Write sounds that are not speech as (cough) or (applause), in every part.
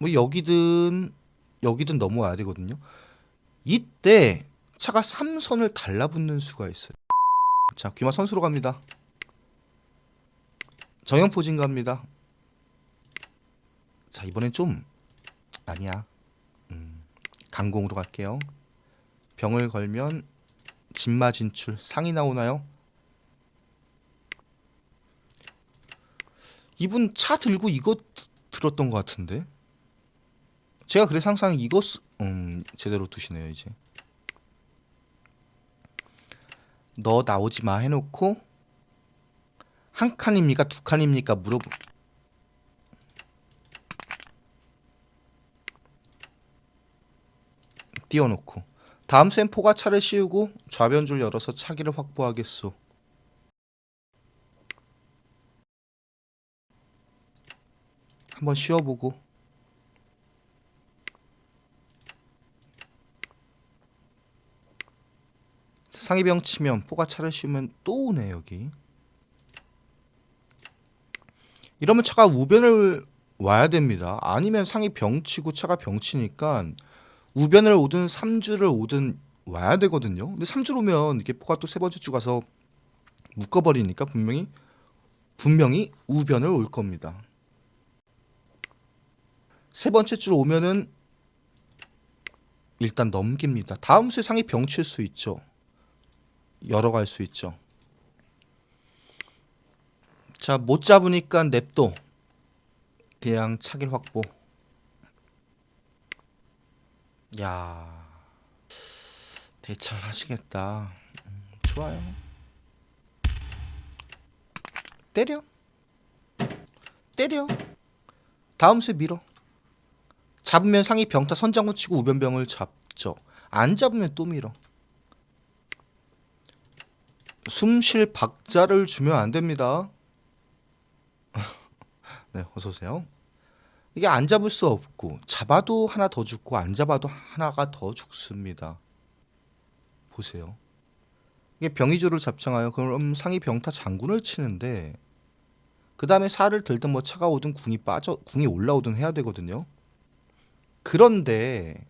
뭐 여기든 여기든 넘어와야 되거든요. 이때 차가 3선을 달라붙는 수가 있어요. 자, 귀마 선수로 갑니다. 정형 포진 갑니다. 자, 이번엔 좀 아니야. 음, 강공으로 갈게요. 병을 걸면 진마 진출 상이 나오나요? 이분 차 들고 이거 드- 들었던 것 같은데. 제가 그래서 항상 이거 쓰, 음 제대로 두시네요 이제. 너 나오지 마 해놓고 한 칸입니까 두 칸입니까 물어보. 띄워놓고 다음 샘포가 차를 씌우고 좌변줄 열어서 차기를 확보하겠소. 한번 씌워보고 상이병 치면 포가 차를 씌우면 또 오네 여기 이러면 차가 우변을 와야 됩니다 아니면 상이 병 치고 차가 병 치니까 우변을 오든 삼주를 오든 와야 되거든요 근데 삼주를 오면 이게 포가 또 세 번째 주 가서 묶어버리니까 분명히 분명히 우변을 올 겁니다 세 번째 줄 오면은 일단 넘깁니다. 다음 수에 상이 병칠 수 있죠. 열어갈 수 있죠. 자, 못 잡으니까 냅도 그냥 차길 확보. 야, 대처하시겠다. 음, 좋아요. 때려. 때려. 다음 수에 밀어. 잡으면 상이 병타 선장구 치고 우변병을 잡죠. 안 잡으면 또 밀어. 숨 쉴 박자를 주면 안 됩니다. (laughs) 네, 어서 오세요. 이게 안 잡을 수 없고 잡아도 하나 더 죽고 안 잡아도 하나가 더 죽습니다. 보세요. 이게 병이조를 잡창하여 그럼 상이 병타 장군을 치는데 그 다음에 살을 들든 뭐 차가 오든 궁이 빠져 궁이 올라오든 해야 되거든요. 그런데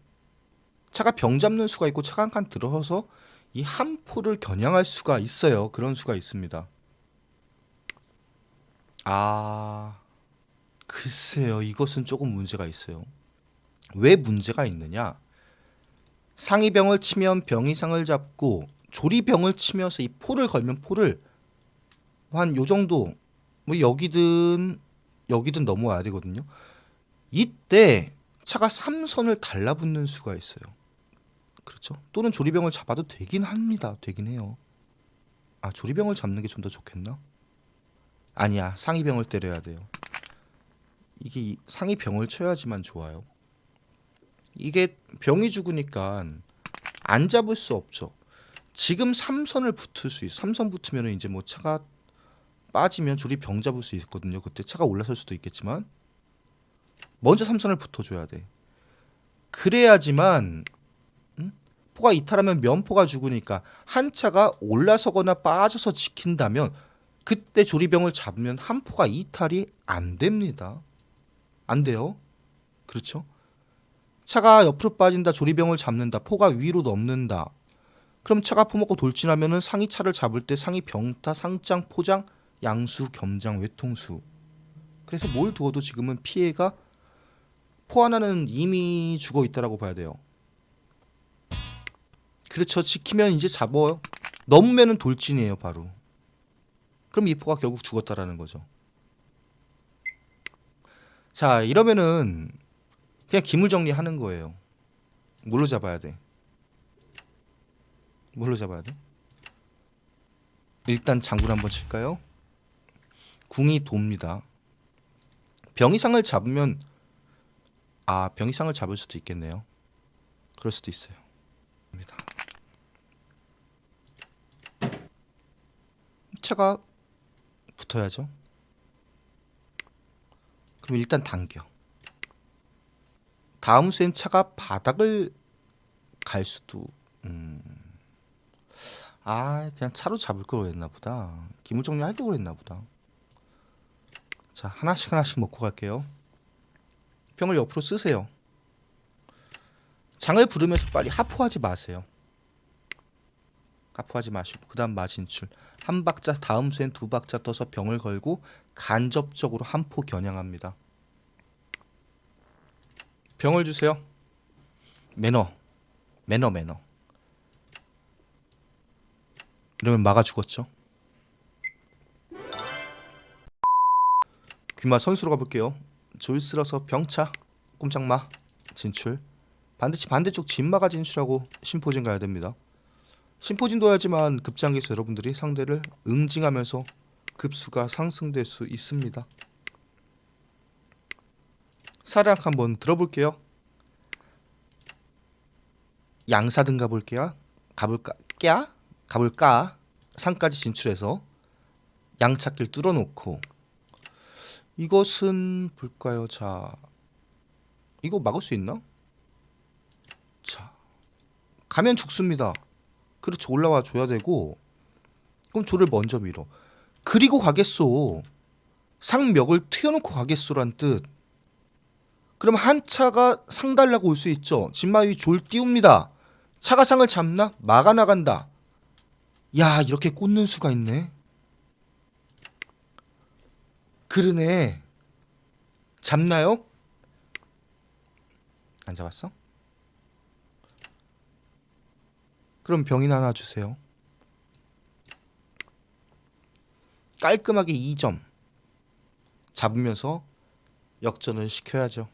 차가 병 잡는 수가 있고 차가 한 칸 들어서서 이 한 포를 겨냥할 수가 있어요. 그런 수가 있습니다. 아, 글쎄요. 이것은 조금 문제가 있어요. 왜 문제가 있느냐? 상이병을 치면 병이상을 잡고 조리병을 치면서 이 포를 걸면 포를 한 요 정도 뭐 여기든 여기든 넘어와야 되거든요. 이때 차가 3선을 달라붙는 수가 있어요. 그렇죠? 또는 조리병을 잡아도 되긴 합니다. 되긴 해요. 아, 조리병을 잡는 게 좀 더 좋겠나? 아니야. 상이병을 때려야 돼요. 이게 이- 상이병을 쳐야지만 좋아요. 이게 병이 죽으니까 안 잡을 수 없죠. 지금 3선을 붙을 수 있어. 3선 붙으면 이제 뭐 차가 빠지면 조리병 잡을 수 있거든요. 그때 차가 올라설 수도 있겠지만 먼저 삼선을 붙어줘야 돼. 그래야지만 응? 포가 이탈하면 면포가 죽으니까 한 차가 올라서거나 빠져서 지킨다면 그때 조리병을 잡으면 한 포가 이탈이 안 됩니다. 안 돼요. 그렇죠? 차가 옆으로 빠진다 조리병을 잡는다 포가 위로 넘는다 그럼 차가 포먹고 돌진하면은 상이 차를 잡을 때 상이 병타 상장 포장 양수 겸장 외통수 그래서 뭘 두어도 지금은 피해가 포 하나는 이미 죽어 있다라고 봐야 돼요. 그렇죠. 지키면 이제 잡아요. 넘으면은 돌진이에요, 바로. 그럼 이 포가 결국 죽었다라는 거죠. 자, 이러면은 그냥 기물 정리하는 거예요. 뭘로 잡아야 돼? 뭘로 잡아야 돼? 일단 장군 한번 칠까요? 궁이 돕니다. 병이상을 잡으면 아 병이상을 잡을 수도 있겠네요. 그럴 수도 있어요. 입니다. 차가 붙어야죠. 그럼 일단 당겨. 다음 수엔 차가 바닥을 갈 수도. 음. 아 그냥 차로 잡을 걸 그랬나 보다. 기물 정리할 걸 그랬나 보다. 자 하나씩 하나씩 먹고 갈게요. 병을 옆으로 쓰세요. 장을 부르면서 빨리 하포하지 마세요. 하포하지 마시고 그다음 마진출 한 박자 다음 수엔 두 박자 떠서 병을 걸고 간접적으로 한 포 겨냥합니다. 병을 주세요. 매너, 매너, 매너. 이러면 막아 죽었죠. 귀마 선수로 가볼게요. 조이스라서 병차, 꼼짝마, 진출. 반드시 반대쪽 진마가 진출하고 심포진 가야 됩니다. 심포진도 해야지만 급장기에서 여러분들이 상대를 응징하면서 급수가 상승될 수 있습니다. 사랑 한번 들어볼게요. 양사등 가볼게요. 가볼까? 꺄? 가볼까? 상까지 진출해서 양찾기를 뚫어놓고 이것은 볼까요? 자, 이거 막을 수 있나? 자, 가면 죽습니다. 그렇죠 올라와 줘야 되고 그럼 조를 먼저 밀어. 그리고 가겠소. 상멱을 튀어놓고 가겠소란 뜻. 그럼 한 차가 상 달라고 올 수 있죠. 진마위 졸 띄웁니다. 차가 상을 잡나? 막아 나간다. 야 이렇게 꽂는 수가 있네. 그러네. 잡나요? 안 잡았어? 그럼 병인 하나 주세요. 깔끔하게 2점 잡으면서 역전을 시켜야죠.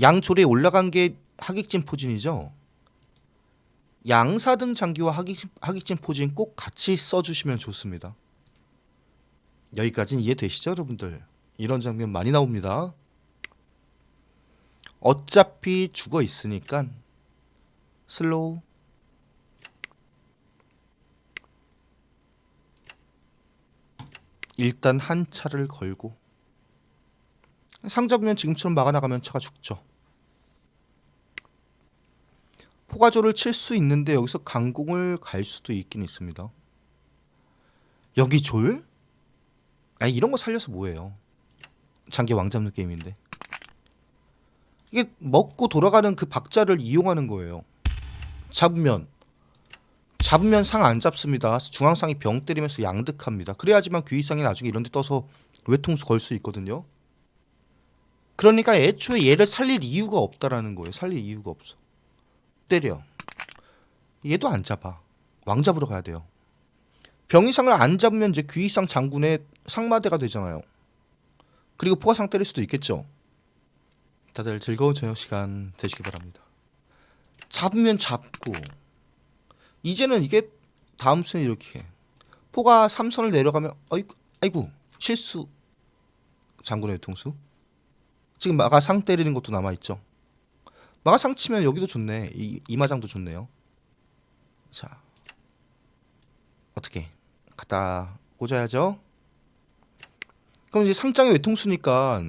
양초리에 올라간 게 하객진 포진이죠. 양사등 장기와 하객, 하객진 포진 꼭 같이 써주시면 좋습니다. 여기까지는 이해되시죠, 여러분들? 이런 장면 많이 나옵니다. 어차피 죽어 있으니까 슬로우 일단 한 차를 걸고 상 잡으면 지금처럼 막아나가면 차가 죽죠. 포가조를 칠 수 있는데 여기서 강공을 갈 수도 있긴 있습니다. 여기 졸? 아 이런 거 살려서 뭐해요? 장기 왕 잡는 게임인데 이게 먹고 돌아가는 그 박자를 이용하는 거예요. 잡으면 잡으면 상 안 잡습니다. 중앙상이 병 때리면서 양득합니다. 그래야지만 귀의상이 나중에 이런 데 떠서 외통수 걸 수 있거든요. 그러니까 애초에 얘를 살릴 이유가 없다라는 거예요. 살릴 이유가 없어. 때려. 얘도 안 잡아. 왕 잡으러 가야 돼요. 병의상을 안 잡으면 이제 귀의상 장군의 상마대가 되잖아요. 그리고 포화상 때릴 수도 있겠죠. 다들 즐거운 저녁 시간 되시기 바랍니다. 잡으면 잡고 이제는 이게 다음 순에 이렇게 포가 3선을 내려가면 아이고, 아이고 실수 장군의 통수 지금 마가 상 때리는 것도 남아 있죠. 마가 상 치면 여기도 좋네. 이 이마장도 좋네요. 자 어떻게 갖다 꽂아야죠. 그럼 이제 상장의 외통수니까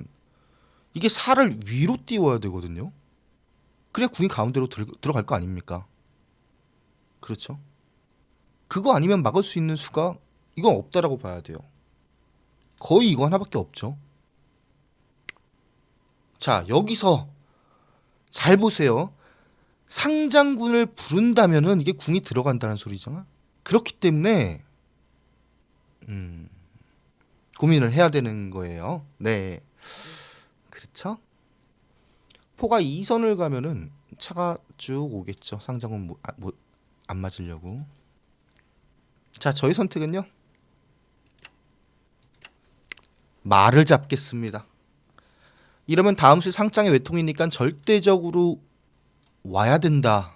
이게 살을 위로 띄워야 되거든요. 그래야 궁이 가운데로 들, 들어갈 거 아닙니까? 그렇죠. 그거 아니면 막을 수 있는 수가 이건 없다라고 봐야 돼요. 거의 이거 하나밖에 없죠. 자, 여기서 잘 보세요. 상장군을 부른다면은 이게 궁이 들어간다는 소리잖아. 그렇기 때문에 음, 고민을 해야 되는 거예요. 네. 그렇죠? 포가 2선을 가면은 차가 쭉 오겠죠. 상장군 뭐, 아, 뭐, 안 맞으려고. 자, 저희 선택은요. 말을 잡겠습니다. 이러면 다음 수 상장의 외통이니까 절대적으로 와야 된다.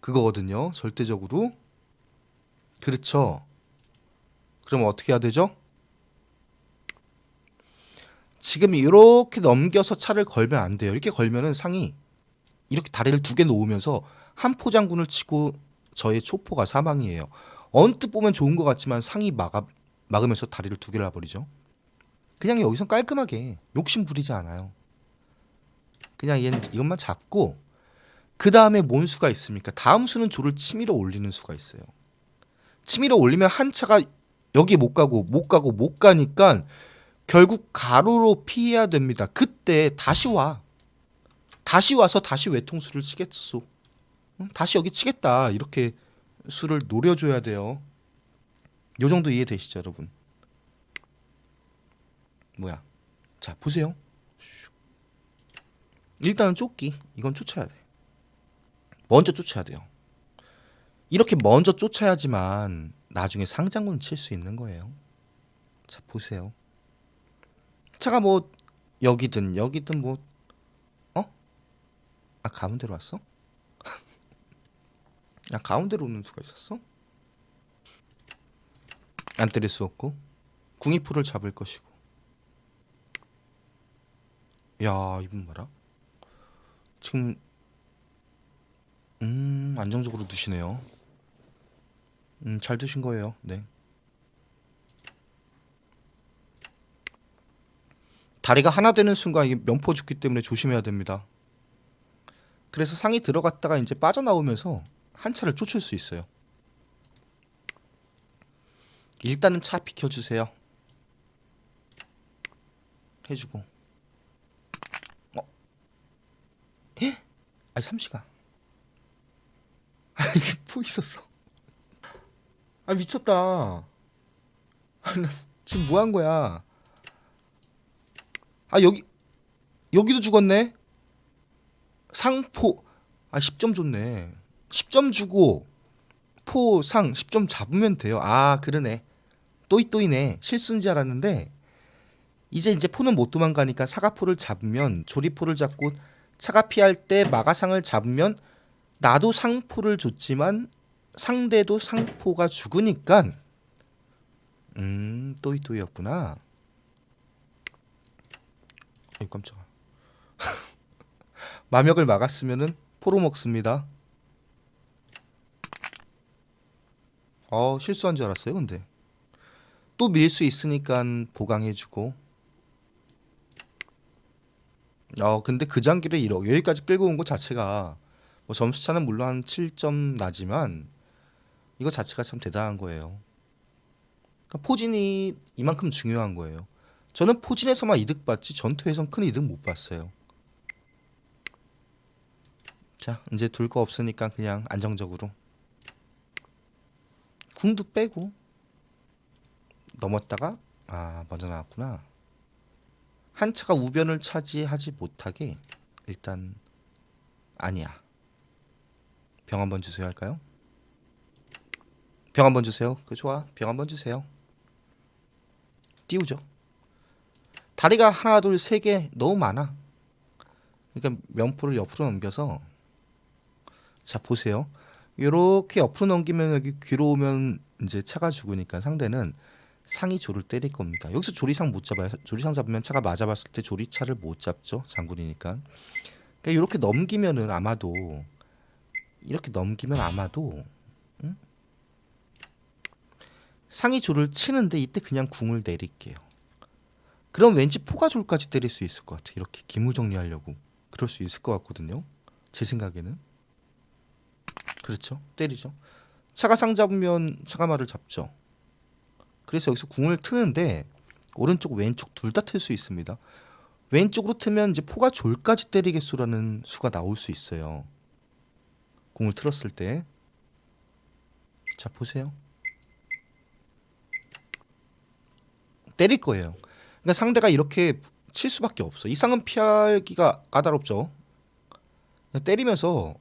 그거거든요. 절대적으로. 그렇죠. 그럼 어떻게 해야 되죠? 지금 이렇게 넘겨서 차를 걸면 안 돼요. 이렇게 걸면은 상이 이렇게 다리를 두 개 놓으면서 한 포장군을 치고 저의 초포가 사망이에요. 언뜻 보면 좋은 것 같지만 상이 막아, 막으면서 다리를 두 개를 놔버리죠. 그냥 여기서 깔끔하게 욕심 부리지 않아요. 그냥 얘는 이것만 잡고 그 다음에 뭔 수가 있습니까? 다음 수는 조를 치밀어 올리는 수가 있어요. 치밀어 올리면 한 차가 여기 못 가고 못 가고 못 가니까 결국 가로로 피해야 됩니다. 그때 다시 와. 다시 와서 다시 외통수를 치겠소. 응? 다시 여기 치겠다. 이렇게 수를 노려줘야 돼요. 요 정도 이해되시죠, 여러분? 뭐야? 자, 보세요. 슉. 일단은 쫓기. 이건 쫓아야 돼. 먼저 쫓아야 돼요. 이렇게 먼저 쫓아야지만 나중에 상장군 칠 수 있는 거예요. 자, 보세요. 차가 뭐 여기든 여기든 뭐 어? 아 가운데로 왔어? 야 가운데로 오는 수가 있었어? 안 때릴 수 없고? 궁이포를 잡을 것이고. 야 이분 봐라. 지금 음 안정적으로 두시네요. 음잘 두신 거예요. 네. 다리가 하나 되는 순간 이게 면포 죽기 때문에 조심해야 됩니다. 그래서 상이 들어갔다가 이제 빠져나오면서 한 차를 쫓을 수 있어요. 일단은 차 비켜주세요. 해주고. 어? 예? 아니 삼시가. 아 (laughs) 이게 뭐 있었어? 아 미쳤다. 아, 나 지금 뭐 한 거야? 아 여기 여기도 죽었네. 상포 아 10점 줬네. 10점 주고 포상 10점 잡으면 돼요. 아 그러네. 또이 또이네. 실수인 줄 알았는데 이제 이제 포는 못 도망가니까 사과포를 잡으면 조리포를 잡고 차가 피할 때 마가상을 잡으면 나도 상포를 줬지만 상대도 상포가 죽으니까 음 또이 또이였구나. 아이 깜짝아. (laughs) 마력을 막았으면은 포로 먹습니다. 어 실수한 줄 알았어요. 근데 또 밀 수 있으니까 보강해주고. 어 근데 그 장기를 이러 여기까지 끌고 온 것 자체가 뭐 점수 차는 물론 한 7점 나지만 이거 자체가 참 대단한 거예요. 그러니까 포진이 이만큼 중요한 거예요. 저는 포진에서만 이득 봤지 전투에선 큰 이득 못 봤어요. 자 이제 둘 거 없으니까 그냥 안정적으로 궁도 빼고 넘었다가 아 먼저 나왔구나. 한 차가 우변을 차지하지 못하게 일단 아니야. 병 한번 주세요 할까요? 병 한번 주세요. 그 좋아. 병 한번 주세요. 띄우죠. 다리가 하나 둘 세 개 너무 많아. 그러니까 면포를 옆으로 넘겨서 자 보세요. 이렇게 옆으로 넘기면 여기 귀로 오면 이제 차가 죽으니까 상대는 상이 조를 때릴 겁니다. 여기서 조리상 못 잡아요. 조리상 잡으면 차가 맞아봤을 때 조리차를 못 잡죠. 장군이니까. 그러니까 이렇게 넘기면은 아마도 이렇게 넘기면 아마도 응? 상이 조를 치는데 이때 그냥 궁을 내릴게요. 그럼 왠지 포가졸까지 때릴 수 있을 것 같아. 이렇게 기무 정리하려고 그럴 수 있을 것 같거든요. 제 생각에는 그렇죠. 때리죠. 차가 상 잡으면 차가마를 잡죠. 그래서 여기서 궁을 트는데 오른쪽 왼쪽 둘 다 틀 수 있습니다. 왼쪽으로 트면 이제 포가 졸까지 때리겠소라는 수가 나올 수 있어요. 궁을 틀었을 때. 자 보세요. 때릴 거예요. 그러니까 상대가 이렇게 칠 수밖에 없어. 이상은 피하기가 까다롭죠. 때리면서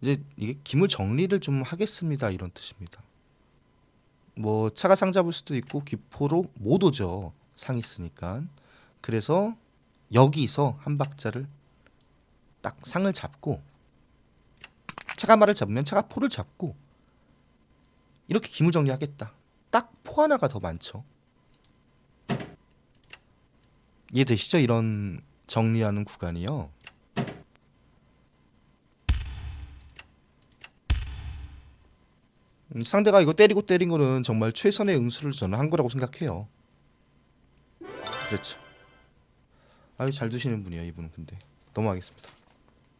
이제 이게 기물 정리를 좀 하겠습니다 이런 뜻입니다. 뭐 차가 상 잡을 수도 있고 기포로 못 오죠 상 있으니까. 그래서 여기서 한 박자를 딱 상을 잡고 차가 말을 잡으면 차가 포를 잡고 이렇게 기물 정리하겠다. 딱 포 하나가 더 많죠. 이해되시죠? 이런 정리하는 구간이요. 음, 상대가 이거 때리고 때린 거는 정말 최선의 응수를 저는 한 거라고 생각해요. 그렇죠. 아유 잘 두시는 분이에요 이분은 근데 넘어가겠습니다.